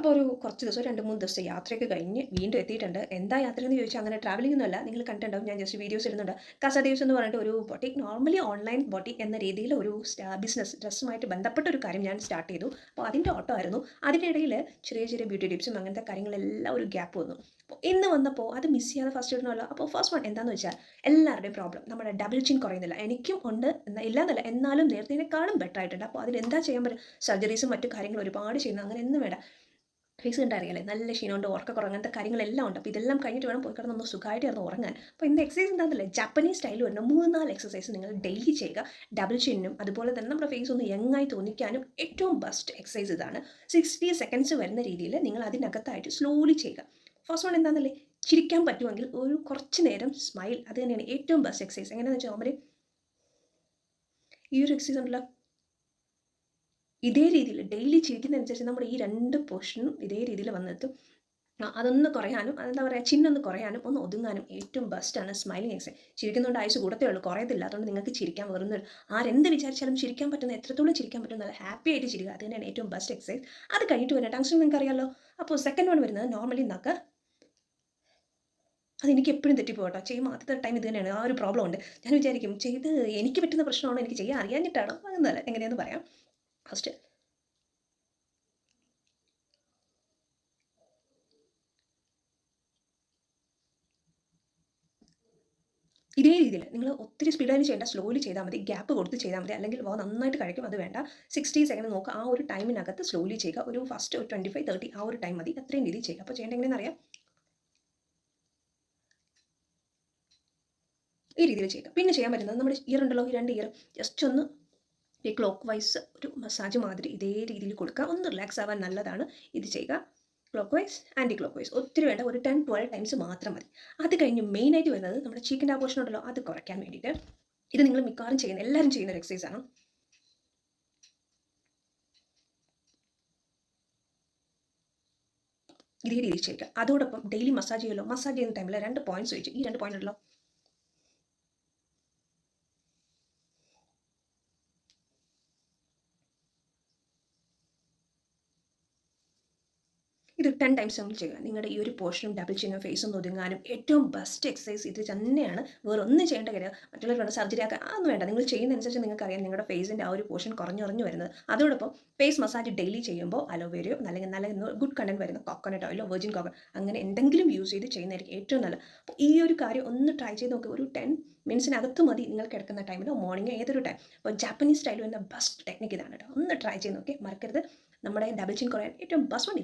അപ്പോൾ ഒരു കുറച്ച് ദിവസം രണ്ട് മൂന്ന് ദിവസം യാത്രയൊക്കെ കഴിഞ്ഞ് വീണ്ടും എത്തിയിട്ടുണ്ട്. എന്താ യാത്ര എന്ന് ചോദിച്ചാൽ അങ്ങനെ ട്രാവലിംഗ് ഒന്നുമല്ല നിങ്ങൾ കണ്ടിട്ടുണ്ടാവും. ഞാൻ ജസ്റ്റ് വീഡിയോസ് ഇടുന്നുണ്ട്. കസദേവ്സ് എന്ന് പറഞ്ഞിട്ട് ഒരു ബൊട്ടിക് നോർമലി ഓൺലൈൻ ബൊട്ടിക് എന്ന രീതിയിൽ ഒരു ബിസിനസ് ഡ്രസ്സുമായിട്ട് ബന്ധപ്പെട്ട ഒരു കാര്യം ഞാൻ സ്റ്റാർട്ട് ചെയ്തു. അപ്പോൾ അതിന്റെ ഓട്ടോ ആയിരുന്നു. അതിനിടയിൽ ചെറിയ ചെറിയ ബ്യൂട്ടി ടിപ്സും അങ്ങനത്തെ കാര്യങ്ങളെല്ലാം ഒരു ഗ്യാപ്പ് വന്നു. അപ്പോൾ ഇന്ന് വന്നപ്പോൾ അത് മിസ് ചെയ്യാതെ ഫസ്റ്റ് ഇടണമല്ലോ അപ്പോൾ ഫസ്റ്റ് വൺ എന്താണെന്ന് വെച്ചാൽ എല്ലാവരുടെയും പ്രോബ്ലം നമ്മുടെ ഡബിൾ ചിൻ കുറയുന്നില്ല. എനിക്കും ഉണ്ട്. എന്നാൽ ഇല്ലാന്നല്ല. എന്നാലും നേരത്തേനേക്കാളും ബെറ്റർ ആയിട്ടുണ്ട്. അപ്പോൾ അതിന് എന്താ ചെയ്യാൻ പറ്റും സർജറീസും മറ്റു കാര്യങ്ങളും ഒരുപാട് ചെയ്യുന്നു അങ്ങനെ ഒന്നും വേണ്ട. ഫേസ് കണ്ടറിയാലേ നല്ല ക്ഷീണമുണ്ട് ഉറക്കക്കുറവ് അങ്ങനത്തെ കാര്യങ്ങളെല്ലാം ഉണ്ട്. അപ്പോൾ ഇതെല്ലാം കഴിഞ്ഞിട്ട് വേണം പോയി കിടന്ന് ഒന്ന് സുഖമായിട്ട് കിടന്ന് ഉറങ്ങാൻ. അപ്പോൾ ഇന്ന് എക്സസൈസ് എന്താണെന്നല്ലേ ജാപ്പനീസ് സ്റ്റൈൽ വരുന്ന മൂന്ന് നാല് എക്സസൈസ് നിങ്ങൾ ഡെയിലി ചെയ്യുക. ഡബിൾ ചിന്നും അതുപോലെ തന്നെ നമ്മുടെ ഫേസ് ഒന്ന് യങ്ങായി തോന്നിക്കാനും ഏറ്റവും ബെസ്റ്റ് എക്സസൈസ് ഇതാണ്. സിക്സ്റ്റി സെക്കൻഡ്സ് വരുന്ന രീതിയിൽ നിങ്ങൾ അതിനകത്തായിട്ട് സ്ലോലി ചെയ്യുക. ഫസ്റ്റ് വൺ എന്താണെന്നല്ലേ? ചിരിക്കാൻ പറ്റുമെങ്കിൽ ഒരു കുറച്ച് നേരം സ്മൈൽ അത് തന്നെയാണ് ഏറ്റവും ബെസ്റ്റ് എക്സസൈസ് എങ്ങനെയാണെന്ന് വെച്ചാൽ നമ്മൾ ഈ ഒരു എക്സസൈസ് ഉണ്ടല്ലോ. ഇതേ രീതിയിൽ ഡെയിലി ചിരിക്കുന്നതനുസരിച്ച് നമ്മുടെ ഈ രണ്ട് പോർഷനും ഇതേ രീതിയിൽ വന്നെത്തും. അതൊന്ന് കുറയാനും അതെന്താ പറയുക ചിന്നൊന്ന് കുറയാനും ഒന്ന് ഒതുങ്ങാനും ഏറ്റവും ബെസ്റ്റാണ് സ്മൈലിങ് എക്സൈസ് ചിരിക്കുന്നതുകൊണ്ട് ആയുസ് കൂടത്തേ ഉള്ളൂ കുറയത്തില്ല അതുകൊണ്ട് നിങ്ങൾക്ക് ചിരിക്കാൻ വെറുതെ ആരെന്ത് വിചാരിച്ചാലും ചിരിക്കാൻ പറ്റുന്ന എത്രത്തോളം ചിരിക്കാൻ പറ്റും നല്ല ഹാപ്പി ആയിട്ട് ചിരിക്കുക അത് തന്നെയാണ് ഏറ്റവും ബെസ്റ്റ് എക്സൈസ് അത് കഴിഞ്ഞിട്ട് വരുന്ന ടങ്ഷൻ നിങ്ങൾക്ക് അറിയാമല്ലോ അപ്പോൾ സെക്കൻഡ് വൺ വരുന്നത് നോർമലി നക്ക് അതെനിക്ക് എപ്പോഴും തെറ്റിപ്പോട്ടോ ചെയ്യുമ്പോൾ ആദ്യത്തെ ടൈം ഇത് തന്നെയാണ്. ആ ഒരു പ്രോബ്ലം ഉണ്ട്. ഞാൻ വിചാരിക്കും ചെയ്ത് എനിക്ക് പറ്റുന്ന പ്രശ്നമാണോ? എനിക്ക് ചെയ്യാൻ അറിയാഞ്ഞിട്ടാണോ? അങ്ങനെ എങ്ങനെയാണെന്ന് പറയാം. ഫസ്റ്റ് ഇതേ രീതിയിൽ നിങ്ങൾ ഒത്തിരി സ്പീഡായി ചെയ്യേണ്ട സ്ലോലി ചെയ്താൽ മതി ഗ്യാപ്പ് കൊടുത്ത് ചെയ്താൽ മതി അല്ലെങ്കിൽ വാ നന്നായിട്ട് കഴിക്കും അത് വേണ്ട. സിക്സ്റ്റി സെക്കൻഡ് നോക്കുക ആ ഒരു ടൈമിനകത്ത് സ്ലോലി ചെയ്യുക. ഒരു ഫസ്റ്റ് ഒരു ട്വന്റി ഫൈവ് തേർട്ടി ആ ഒരു ടൈം മതി. അത്രയും രീതിയിൽ ചെയ്യുക. അപ്പോൾ ചെയ്യേണ്ട എങ്ങനെയെന്ന് അറിയാം? ഈ രീതിയിൽ ചെയ്യുക. പിന്നെ ചെയ്യാൻ പറ്റുന്നത് നമ്മുടെ ഇയർ ഉണ്ടല്ലോ ഈ രണ്ട് ഇയർ ജസ്റ്റ് ഒന്ന് ക്ലോക്ക് വൈസ് ഒരു മസാജ് മാതിരി ഇതേ രീതിയിൽ കൊടുക്കുക. ഒന്ന് റിലാക്സ് ആവാൻ നല്ലതാണ്. ഇത് ചെയ്യുക. Clockwise anticlockwise ഒത്തിരി വേണ്ട. ഒരു ടെൻ ട്വൽവ് ടൈംസ് മാത്രം മതി. അത് കഴിഞ്ഞ് മെയിനായിട്ട് വരുന്നത് നമ്മുടെ ചീക്കിന്റെ ആഘോഷം ഉണ്ടല്ലോ. അത് കുറയ്ക്കാൻ വേണ്ടിയിട്ട്. ഇത് നിങ്ങൾ മിക്കവാറും ചെയ്യുന്ന എല്ലാവരും ചെയ്യുന്ന ഒരു എക്സസൈസ് ആണ്. ഇതേ രീതിയിൽ ചെയ്യുക. അതോടൊപ്പം ഡെയിലി മസാജ് ചെയ്യുമല്ലോ. മസാജ് ചെയ്യുന്ന ടൈമിൽ രണ്ട് പോയിന്റ്സ് വെച്ച് ഈ രണ്ട് പോയിന്റ് ഉണ്ടല്ലോ. ഇത് ടെൻ ടൈംസ് നമ്മൾ ചെയ്യുക. നിങ്ങളുടെ ഈ ഒരു പോർഷനും ഡബിൾ ചിന്നും ഫേസും ഒതുങ്ങാനും ഏറ്റവും ബെസ്റ്റ് എക്സസൈസ് ഇത് തന്നെയാണ്. വേറെ ഒന്നും ചെയ്യേണ്ട കാര്യം മറ്റുള്ളവരുടെ സർജറി ആക്കുക അതൊന്നും വേണ്ട. നിങ്ങൾ ചെയ്യുന്നതനുസരിച്ച് നിങ്ങൾക്ക് അറിയാം നിങ്ങളുടെ ഫേസിന്റെ ആ ഒരു പോർഷൻ കുറഞ്ഞു കുറഞ്ഞു വരുന്നത്. അതോടൊപ്പം ഫേസ് മസാജ് ഡെയിലി ചെയ്യുമ്പോൾ അലോവേരയോ അല്ലെങ്കിൽ നല്ല ഗുഡ് കണ്ടന്റ് വരുന്ന കോക്കനട്ട് ഓയിലോ വെർജിൻ കോക്കൺ അങ്ങനെ എന്തെങ്കിലും യൂസ് ചെയ്ത് ചെയ്യുന്നതായിരിക്കും ഏറ്റവും നല്ലത്. അപ്പോൾ ഈ ഒരു കാര്യം ഒന്ന് ട്രൈ ചെയ്ത് നോക്കുക ഒരു ടെൻ മിനിറ്റ്സിനകത്ത് മതി നിങ്ങൾ കിടക്കുന്ന ടൈമിലോ മോർണിംഗ് ഏതൊരു ടൈം അപ്പോൾ ജാപ്പനീസ് സ്റ്റൈൽ വരുന്ന ബെസ്റ്റ് ടെക്നിക്ക് ഇതാണ് കേട്ടോ ഒന്ന് ട്രൈ ചെയ്ത് നോക്കി മറക്കരുത്. നമ്മുടെ ഡബിൾ ചിൻ കുറയാൻ ഏറ്റവും ബെസ്റ്റ് വൺ